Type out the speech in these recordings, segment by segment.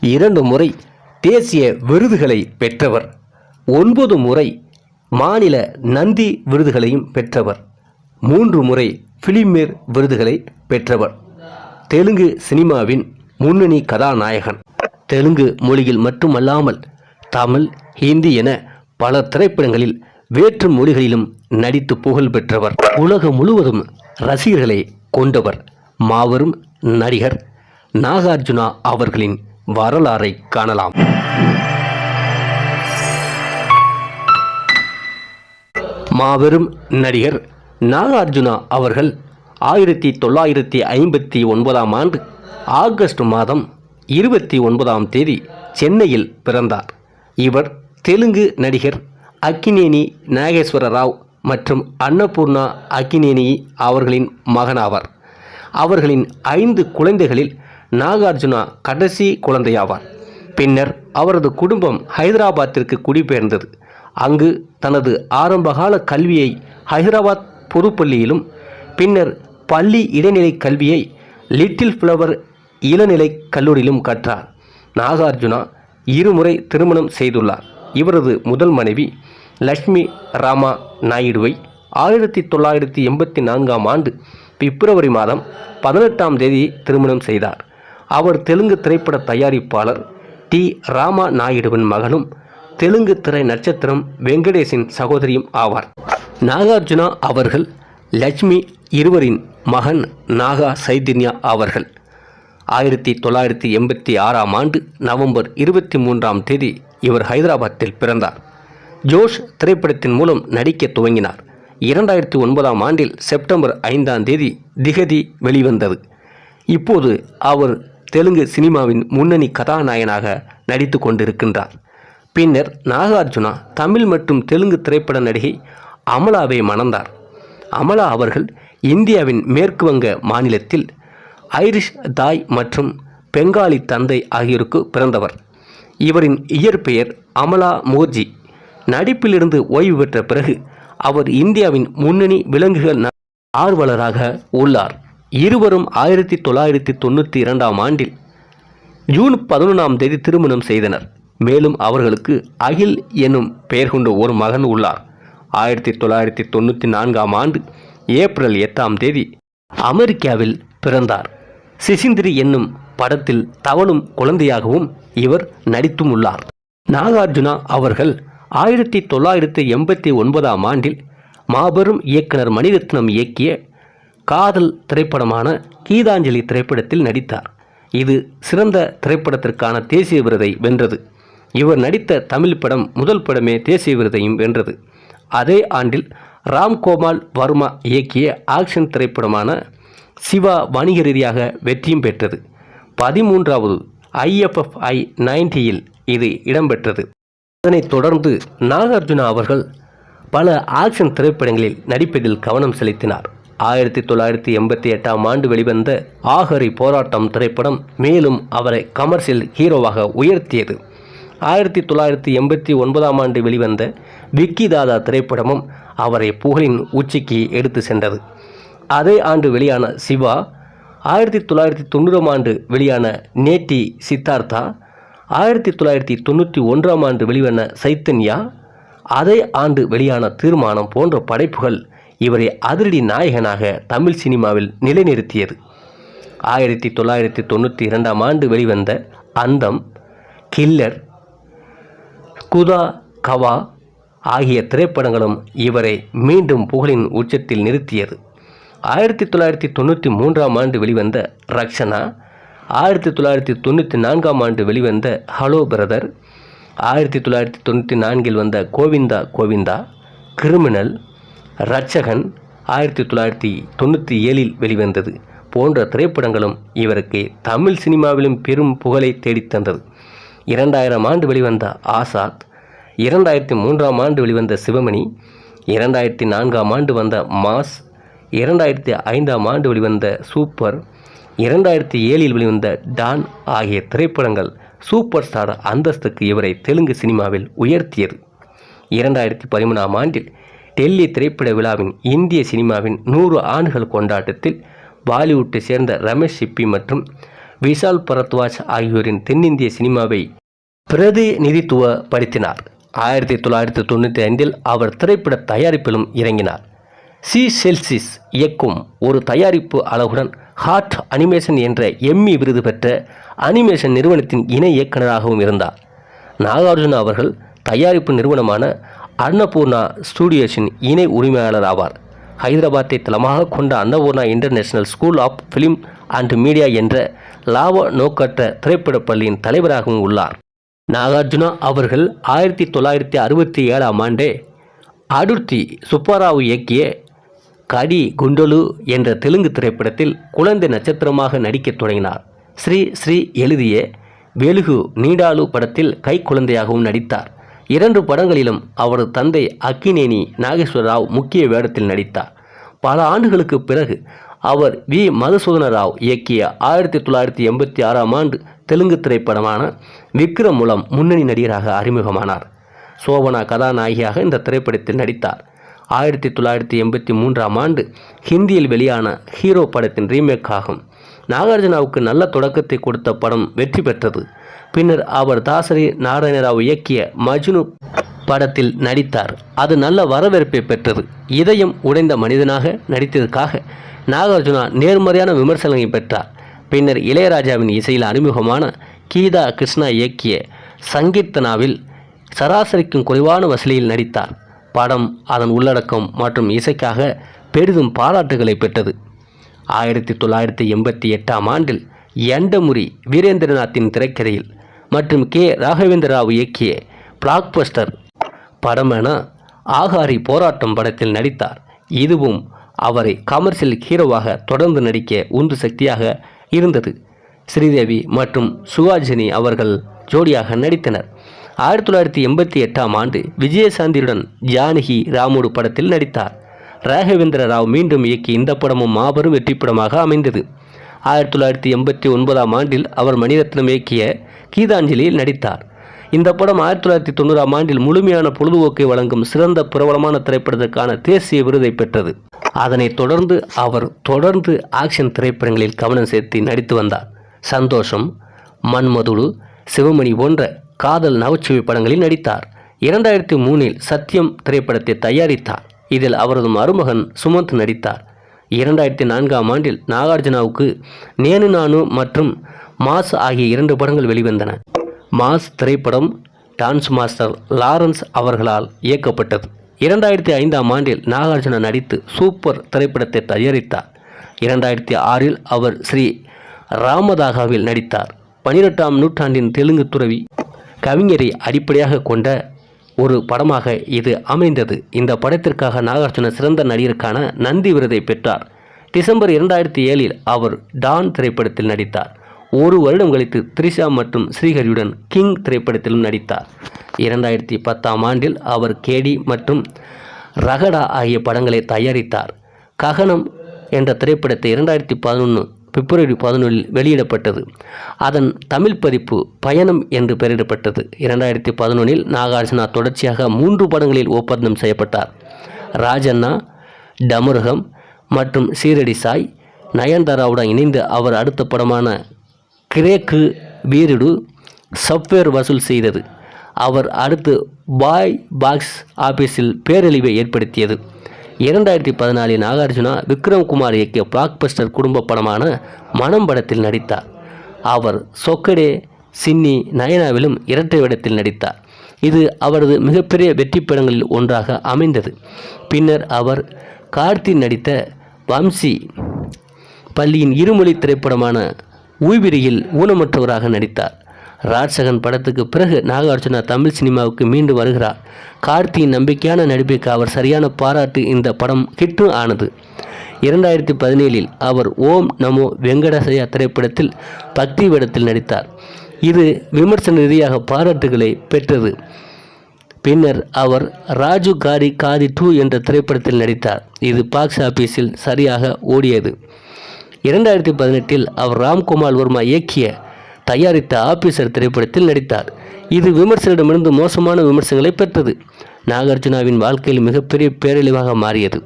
இரண்டு முறை தேசிய விருதுகளை பெற்றவர். ஒன்பது முறை மாநில நந்தி விருதுகளையும் பெற்றவர். மூன்று முறை பிலிமேர் விருதுகளை பெற்றவர். தெலுங்கு சினிமாவின் முன்னணி கதாநாயகன். தெலுங்கு மொழியில் மட்டுமல்லாமல் தமிழ் ஹிந்தி என பல திரைப்படங்களில் வேற்று மொழிகளிலும் நடித்து புகழ் பெற்றவர். உலகம் முழுவதும் ரசிகர்களை கொண்டவர். மாபெரும் நடிகர் நாகார்ஜுனா அவர்களின் வரலாறை காணலாம். மாபெரும் நடிகர் நாகார்ஜுனா அவர்கள் ஆயிரத்தி தொள்ளாயிரத்தி ஐம்பத்தி ஒன்பதாம் ஆண்டு ஆகஸ்ட் மாதம் இருபத்தி ஒன்பதாம் தேதி சென்னையில் பிறந்தார். இவர் தெலுங்கு நடிகர் அக்கினேனி நாகேஸ்வர ராவ் மற்றும் அன்னபூர்ணா அக்கினேனி அவர்களின் மகனாவார். அவர்களின் ஐந்து குழந்தைகளில் நாகார்ஜுனா கடைசி குழந்தையாவார். பின்னர் அவரது குடும்பம் ஹைதராபாத்திற்கு குடிபெயர்ந்தது. அங்கு தனது ஆரம்பகால கல்வியை ஹைதராபாத் பொதுப்பள்ளியிலும் பின்னர் பள்ளி இடைநிலை கல்வியை லிட்டில் ஃப்ளவர் இளநிலை கல்லூரியிலும் கற்றார். நாகார்ஜுனா இருமுறை திருமணம் செய்துள்ளார். இவரது முதல் மனைவி லக்ஷ்மி ராமா நாயுடுவை ஆயிரத்தி தொள்ளாயிரத்தி எண்பத்தி நான்காம் ஆண்டு பிப்ரவரி மாதம் பதினெட்டாம் தேதி திருமணம் செய்தார். அவர் தெலுங்கு திரைப்பட தயாரிப்பாளர் டி. ராமா நாயுடுவின் மகனும் தெலுங்கு திரை நட்சத்திரம் வெங்கடேஷின் சகோதரியும் ஆவார். நாகார்ஜுனா அவர்கள் லட்சுமி இருவரின் மகன் நாகா சைதன்யா அவர்கள். ஆயிரத்தி தொள்ளாயிரத்தி எண்பத்தி ஆறாம் ஆண்டு நவம்பர் இருபத்தி மூன்றாம் தேதி இவர் ஹைதராபாத்தில் பிறந்தார். ஜோஷ் திரைப்படத்தின் மூலம் நடிக்க துவங்கினார். இரண்டாயிரத்தி ஒன்பதாம் ஆண்டில் செப்டம்பர் ஐந்தாம் தேதி திகதி வெளிவந்தது. இப்போது அவர் தெலுங்கு சினிமாவின் முன்னணி கதாநாயகனாக நடித்து கொண்டிருக்கின்றார் பின்னர் நாகார்ஜுனா தமிழ் மற்றும் தெலுங்கு திரைப்பட நடிகை அமலாவை மணந்தார். அமலா அவர்கள் இந்தியாவின் மேற்கு வங்க மாநிலத்தில் ஐரிஷ் தாய் மற்றும் பெங்காலி தந்தை ஆகியோருக்கு பிறந்தவர். இவரின் இயற்பெயர் அமலா மோர்ஜி. நடிப்பிலிருந்து ஓய்வு பெற்ற பிறகு அவர் இந்தியாவின் முன்னணி விலங்குகள் ஆர்வலராக உள்ளார். இருவரும் ஆயிரத்தி தொள்ளாயிரத்தி தொண்ணூற்றி இரண்டாம் ஆண்டில் ஜூன் பதினொன்றாம் தேதி திருமணம் செய்தனர். மேலும் அவர்களுக்கு அகில் என்னும் பெயர் கொண்ட ஒரு மகன் உள்ளார். ஆயிரத்தி தொள்ளாயிரத்தி தொண்ணூற்றி நான்காம் ஆண்டு ஏப்ரல் எட்டாம் தேதி அமெரிக்காவில் பிறந்தார். சிசிந்திரி என்னும் படத்தில் தவளும் குழந்தையாகவும் இவர் நடித்தும் உள்ளார். நாகார்ஜுனா அவர்கள் ஆயிரத்தி தொள்ளாயிரத்தி எண்பத்தி ஒன்பதாம் ஆண்டில் மாபெரும் இயக்குனர் மணிரத்னம் இயக்கிய காதல் திரைப்படமான கீதாஞ்சலி திரைப்படத்தில் நடித்தார். இது சிறந்த திரைப்படத்திற்கான தேசிய விருதை வென்றது. இவர் நடித்த தமிழ் படம் முதல் படமே தேசிய விருதையும் வென்றது. அதே ஆண்டில் ராம்கோபால் வர்மா இயக்கிய ஆக்ஷன் திரைப்படமான சிவா வணிக ரீதியாக வெற்றியும் பெற்றது. பதிமூன்றாவது ஐஎஃப்எஃப்ஐ நைன்டியில் இது இடம்பெற்றது. அதனைத் தொடர்ந்து நாகார்ஜுனா அவர்கள் பல ஆக்ஷன் திரைப்படங்களில் நடிப்பதில் கவனம் செலுத்தினார். ஆயிரத்தி தொள்ளாயிரத்தி எண்பத்தி எட்டாம் ஆண்டு வெளிவந்த ஆகரி போராட்டம் திரைப்படம் மேலும் அவரை கமர்ஷியல் ஹீரோவாக உயர்த்தியது. ஆயிரத்தி தொள்ளாயிரத்தி எண்பத்தி ஒன்பதாம் ஆண்டு வெளிவந்த விக்கி தாதா திரைப்படமும் அவரை புகழின் உச்சிக்கு எடுத்து சென்றது. அதே ஆண்டு வெளியான சிவா ஆயிரத்தி தொள்ளாயிரத்தி தொண்ணூறாம் ஆண்டு வெளியான நேட்டி சித்தார்த்தா ஆயிரத்தி தொள்ளாயிரத்தி தொண்ணூற்றி ஒன்றாம் ஆண்டு வெளிவந்த சைத்தன்யா அதே ஆண்டு வெளியான தீர்மானம் போன்ற படைப்புகள் இவரை அதிரடி நாயகனாக தமிழ் சினிமாவில் நிலைநிறுத்தியது. ஆயிரத்தி தொள்ளாயிரத்தி தொண்ணூற்றி இரண்டாம் ஆண்டு வெளிவந்த அந்தம் கில்லர் குதா கவா ஆகிய திரைப்படங்களும் இவரை மீண்டும் புகழின் உச்சத்தில் நிறுத்தியது. ஆயிரத்தி தொள்ளாயிரத்தி தொண்ணூற்றி மூன்றாம் ஆண்டு வெளிவந்த ரக்ஷனா ஆயிரத்தி தொள்ளாயிரத்தி தொண்ணூற்றி நான்காம் ஆண்டு வெளிவந்த ஹலோ பிரதர் ஆயிரத்தி தொள்ளாயிரத்தி தொண்ணூற்றி நான்கில் வந்த கோவிந்தா கோவிந்தா கிரிமினல் ரட்சகன் ஆயிரத்தி தொள்ளாயிரத்தி தொண்ணூற்றி ஏழில் வெளிவந்தது. போன்ற திரைப்படங்களும் இவருக்கு தமிழ் சினிமாவிலும் பெரும் புகழை தேடித் தந்தது. இரண்டாயிரம் ஆண்டு வெளிவந்த ஆசாத் இரண்டாயிரத்தி மூன்றாம் ஆண்டு வெளிவந்த சிவமணி இரண்டாயிரத்தி நான்காம் ஆண்டு வந்த மாஸ் இரண்டாயிரத்தி ஐந்தாம் ஆண்டு வெளிவந்த சூப்பர் இரண்டாயிரத்தி ஏழில் வெளிவந்த டான் ஆகிய திரைப்படங்கள் சூப்பர் ஸ்டார் அந்தஸ்துக்கு இவரை தெலுங்கு சினிமாவில் உயர்த்தியது. இரண்டாயிரத்தி பதிமூணாம் ஆண்டில் டெல்லி திரைப்பட விழாவின் இந்திய சினிமாவின் நூறு ஆண்டுகள் கொண்டாட்டத்தில் பாலிவுட்டை சேர்ந்த ரமேஷ் சிப்பி மற்றும் விஷால் பரத்வாஜ் ஆகியோரின் தென்னிந்திய சினிமாவை பிரதிநிதித்துவப்படுத்தினார் ஆயிரத்தி தொள்ளாயிரத்தி தொண்ணூற்றி ஐந்தில் அவர் திரைப்பட தயாரிப்பிலும் இறங்கினார். சி செல்சிஸ் இயக்கும் ஒரு தயாரிப்பு அளவுடன் ஹார்ட் அனிமேஷன் என்ற எம்மி விருது பெற்ற அனிமேஷன் நிறுவனத்தின் இணை இயக்குநராகவும் இருந்தார். நாகார்ஜுன அவர்கள் தயாரிப்பு நிறுவனமான அன்னபூர்ணா ஸ்டூடியோஸின் இணை உரிமையாளர் ஆவார். ஹைதராபாத்தை தளமாக கொண்ட Annapurna international school of film and media என்ற லாப நோக்கற்ற திரைப்படப் பள்ளியின் தலைவராகவும் உள்ளார். நாகார்ஜுனா அவர்கள் ஆயிரத்தி தொள்ளாயிரத்தி அறுபத்தி ஏழாம் ஆண்டே அடுர்த்தி சுப்பாராவ் இயக்கிய கடி குண்டலு என்ற தெலுங்கு திரைப்படத்தில் குழந்தை நட்சத்திரமாக நடிக்கத் தொடங்கினார். ஸ்ரீ ஸ்ரீ எழுதிய வெலுகு நீடாலு படத்தில் கை குழந்தையாகவும் நடித்தார். இரண்டு படங்களிலும் அவரது தந்தை அக்கினேனி நாகேஸ்வர ராவ் முக்கிய வேடத்தில் நடித்தார். பல ஆண்டுகளுக்கு பிறகு அவர் வி. மதுசூதன ராவ் இயக்கிய ஆயிரத்தி தொள்ளாயிரத்தி எண்பத்தி ஆறாம் ஆண்டு தெலுங்கு திரைப்படமான விக்ரம் மூலம் முன்னணி நடிகராக அறிமுகமானார். சோபனா கதாநாயகியாக இந்த திரைப்படத்தில் நடித்தார். ஆயிரத்தி தொள்ளாயிரத்தி எண்பத்தி மூன்றாம் ஆண்டு ஹிந்தியில் வெளியான ஹீரோ படத்தின் ரீமேக் ஆகும் நாகார்ஜுனாவுக்கு நல்ல தொடக்கத்தை கொடுத்த படம் வெற்றி பெற்றது. பின்னர் அவர் தாசரி நாராயணராவ் இயக்கிய மஜ்னு படத்தில் நடித்தார். அது நல்ல வரவேற்பை பெற்றது. இதயம் உடைந்த மனிதனாக நடித்ததற்காக நாகார்ஜுனா நேர்மறையான விமர்சனங்களை பெற்றார். பின்னர் இளையராஜாவின் இசையில் அறிமுகமான கீதா கிருஷ்ணா இயக்கிய சங்கீர்த்தனாவில் சராசரிக்கும் குறைவான வசூலியில் நடித்தார். படம் அதன் உள்ளடக்கம் மற்றும் இசைக்காக பெரிதும் பாராட்டுகளை பெற்றது. ஆயிரத்தி தொள்ளாயிரத்தி எண்பத்தி எட்டாம் ஆண்டில் எண்டமுரி வீரேந்திரநாத்தின் திரைக்கதையில் மற்றும் கே. ராகவேந்திர ராவ் இயக்கிய பிளாக்பஸ்டர் படமென ஆகாரி போராட்டம் படத்தில் நடித்தார். இதுவும் அவரை கமர்ஷியல் ஹீரோவாக தொடர்ந்து நடிக்க உந்து சக்தியாக இருந்தது. ஸ்ரீதேவி மற்றும் சுகாஜினி அவர்கள் ஜோடியாக நடித்தனர். ஆயிரத்தி தொள்ளாயிரத்தி எண்பத்தி எட்டாம் ஆண்டு விஜயசாந்தியுடன் ஜானகி ராமுடு படத்தில் நடித்தார். ராகவேந்திர ராவ் மீண்டும் இயக்கி இந்த படமும் மாபெரும் வெற்றி படமாக அமைந்தது. ஆயிரத்தி தொள்ளாயிரத்தி எண்பத்தி ஒன்பதாம் ஆண்டில் அவர் மணிரத்னம் இயக்கிய கீதாஞ்சலியில் நடித்தார். இந்த படம் ஆயிரத்தி தொள்ளாயிரத்தி தொண்ணூறாம் ஆண்டில் முழுமையான பொழுதுபோக்கை வழங்கும் சிறந்த பிரபலமான திரைப்படத்திற்கான தேசிய விருதை பெற்றது. அதனைத் தொடர்ந்து அவர் தொடர்ந்து ஆக்ஷன் திரைப்படங்களில் கவனம் செலுத்தி நடித்து வந்தார். சந்தோஷம் மண்மதுடு சிவமணி போன்ற காதல் நகைச்சுவை படங்களில் நடித்தார். இரண்டாயிரத்தி மூணில் சத்யம் திரைப்படத்தை தயாரித்தார். இதில் அவரது மருமகன் சுமந்த் நடித்தார். இரண்டாயிரத்தி நான்காம் ஆண்டில் நாகார்ஜுனாவுக்கு நேனு நானு மற்றும் மாஸ் ஆகிய இரண்டு படங்கள் வெளிவந்தன. மாஸ் திரைப்படம் டான்ஸ் மாஸ்டர் லாரன்ஸ் அவர்களால் இயக்கப்பட்டது. இரண்டாயிரத்தி ஐந்தாம் ஆண்டில் நாகார்ஜுனா நடித்து சூப்பர் திரைப்படத்தை தயாரித்தார். இரண்டாயிரத்தி ஆறில் அவர் ஸ்ரீ ராமதாகாவில் நடித்தார். பனிரெண்டாம் நூற்றாண்டின் தெலுங்கு துறவி கவிஞரை அடிப்படையாக கொண்ட ஒரு படமாக இது அமைந்தது. இந்த படத்திற்காக நாகார்ஜுன சிறந்த நடிகருக்கான நந்தி விருதை பெற்றார். டிசம்பர் இரண்டாயிரத்தி ஏழில் அவர் டான் திரைப்படத்தில் நடித்தார். ஒரு வருடம் கழித்து த்ரிஷா மற்றும் ஸ்ரீஹரியுடன் கிங் திரைப்படத்திலும் நடித்தார். இரண்டாயிரத்தி பத்தாம் ஆண்டில் அவர் கேடி மற்றும் ரகடா ஆகிய படங்களை தயாரித்தார். ககனம் என்ற திரைப்படத்தை இரண்டாயிரத்தி பதினொன்று பிப்ரவரி பதினொன்றில் வெளியிடப்பட்டது. அதன் தமிழ் பதிப்பு பயணம் என்று பெயரிடப்பட்டது. இரண்டாயிரத்தி பதினொன்றில் நாகார்ஜுனா தொடர்ச்சியாக மூன்று படங்களில் ஒப்பந்தம் செய்யப்பட்டார். ராஜண்ணா டமருகம் மற்றும் சீரடி சாய் நயன்தாராவுடன் இணைந்து அவர் அடுத்த படமான கிரேக்கு வீரிடு சப்வேர் வசூல் செய்தது. அவர் அடுத்து பாய் பாக்ஸ் ஆபீஸில் பேரழிவை ஏற்படுத்தியது. இரண்டாயிரத்தி பதினாலில் நாகார்ஜுனா விக்ரம் குமார் இயக்கிய பிளாக்பஸ்டர் குடும்ப படமான மனம் படத்தில் நடித்தார். அவர் சொக்கடே சின்னி நயனாவிலும் இரட்டை வேடத்தில் நடித்தார். இது அவரது மிகப்பெரிய வெற்றி படங்களில் ஒன்றாக அமைந்தது. பின்னர் அவர் கார்த்தி நடித்த வம்சி பள்ளியின் இருமொழி திரைப்படமான ஊய்விரியில் ஊனமற்றவராக நடித்தார். ராட்சகன் படத்துக்கு பிறகு நாகார்ஜுனா தமிழ் சினிமாவுக்கு மீண்டு வருகிறார். கார்த்தியின் நம்பிக்கையான நடிப்புக்கு அவர் சரியான பாராட்டு இந்த படம் ஹிட்டும் ஆனது. இரண்டாயிரத்தி பதினேழில் அவர் ஓம் நமோ வெங்கடசயா திரைப்படத்தில் பக்தி வேடத்தில் நடித்தார். இது விமர்சன ரீதியாக பாராட்டுகளை பெற்றது. பின்னர் அவர் ராஜு காரி காதி டூ என்ற திரைப்படத்தில் நடித்தார். இது பாக்ஸ் ஆபீஸில் சரியாக ஓடியது. இரண்டாயிரத்தி பதினெட்டில் அவர் ராம்குமார் வர்மா இயக்கிய தயாரித்த ஆபீசர் திரைப்படத்தில் நடித்தார். இது விமர்சனரிடமிருந்து மோசமான விமர்சனங்களை பெற்றது. நாகார்ஜுனாவின் வாழ்க்கையில் மிகப்பெரிய பேரழிவாக மாறியது.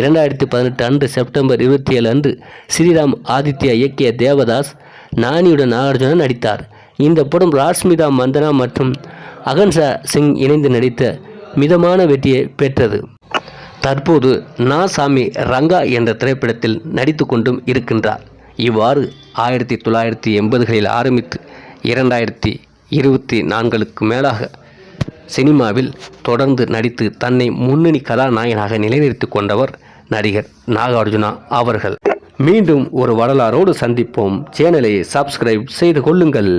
இரண்டாயிரத்தி பதினெட்டு அன்று செப்டம்பர் இருபத்தி ஏழு அன்று ஸ்ரீராம் ஆதித்யா இயக்கிய தேவதாஸ் நானியுடன் நாகார்ஜுனா நடித்தார். இந்த படம் ராஷ்மிதா மந்தனா மற்றும் அகன்சா சிங் இணைந்து நடித்த மிதமான வெற்றியை பெற்றது. தற்போது நா சாமி ரங்கா என்ற திரைப்படத்தில் நடித்து கொண்டும் இருக்கின்றார். இவ்வாறு ஆயிரத்தி தொள்ளாயிரத்தி எண்பதுகளில் ஆரம்பித்து இரண்டாயிரத்தி இருபத்தி நான்களுக்கு மேலாக சினிமாவில் தொடர்ந்து நடித்து தன்னை முன்னணி கதாநாயகனாக நிலைநிறுத்தி கொண்டவர் நடிகர் நாகார்ஜுனா அவர்கள். மீண்டும் ஒரு வரலாறோடு சந்திப்போம். சேனலை சப்ஸ்கிரைப் செய்து கொள்ளுங்கள்.